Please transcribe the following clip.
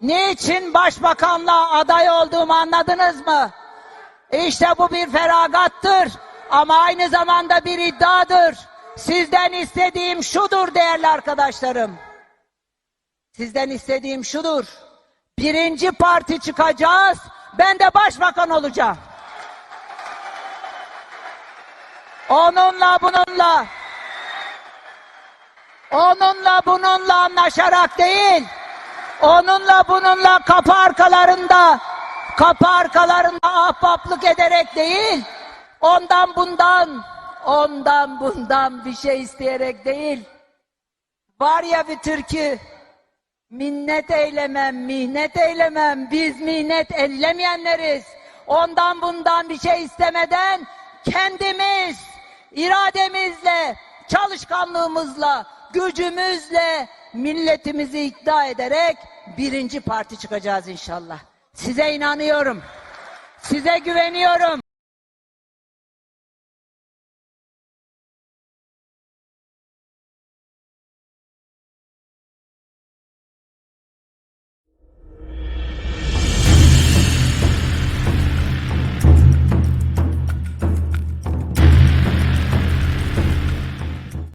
Niçin başbakanlığa aday olduğumu anladınız mı? İşte bu bir feragattır ama aynı zamanda bir iddiadır. Sizden istediğim şudur değerli arkadaşlarım. Sizden istediğim şudur. Birinci parti çıkacağız. Ben de başbakan olacağım. Onunla bununla onunla bununla anlaşarak değil onunla bununla kapı arkalarında kapı arkalarında ahbaplık ederek değil ondan bundan ondan bundan bir şey isteyerek değil. Var ya bir türkü minnet eylemem mihnet eylemem biz minnet ellemeyenleriz. Ondan bundan bir şey istemeden kendimiz irademizle çalışkanlığımızla gücümüzle milletimizi ikna ederek birinci parti çıkacağız inşallah. Size inanıyorum. Size güveniyorum.